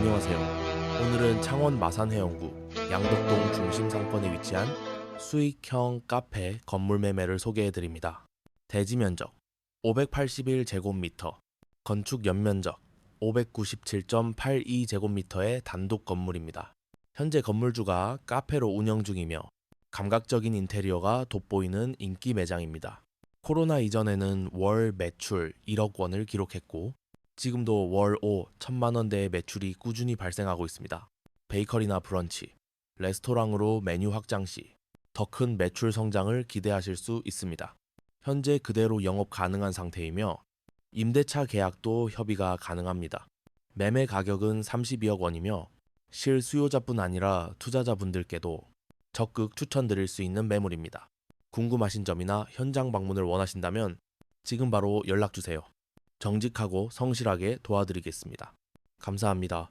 안녕하세요. 오늘은 창원 마산 해영구 양덕동 중심 상권에 위치한 수익형 카페 건물 매매를 소개해 드립니다. 대지 면적 581제곱미터, 건축 연면적 597.82제곱미터의 단독 건물입니다. 현재 건물주가 카페로 운영 중이며 감각적인 인테리어가 돋보이는 인기 매장입니다. 코로나 이전에는 월 매출 1억 원을 기록했고 지금도 월 5, 천만 원대의 매출이 꾸준히 발생하고 있습니다. 베이커리나 브런치, 레스토랑으로 메뉴 확장 시 더 큰 매출 성장을 기대하실 수 있습니다. 현재 그대로 영업 가능한 상태이며 임대차 계약도 협의가 가능합니다. 매매 가격은 32억 원이며 실 수요자뿐 아니라 투자자분들께도 적극 추천드릴 수 있는 매물입니다. 궁금하신 점이나 현장 방문을 원하신다면 지금 바로 연락 주세요. 정직하고 성실하게 도와드리겠습니다. 감사합니다.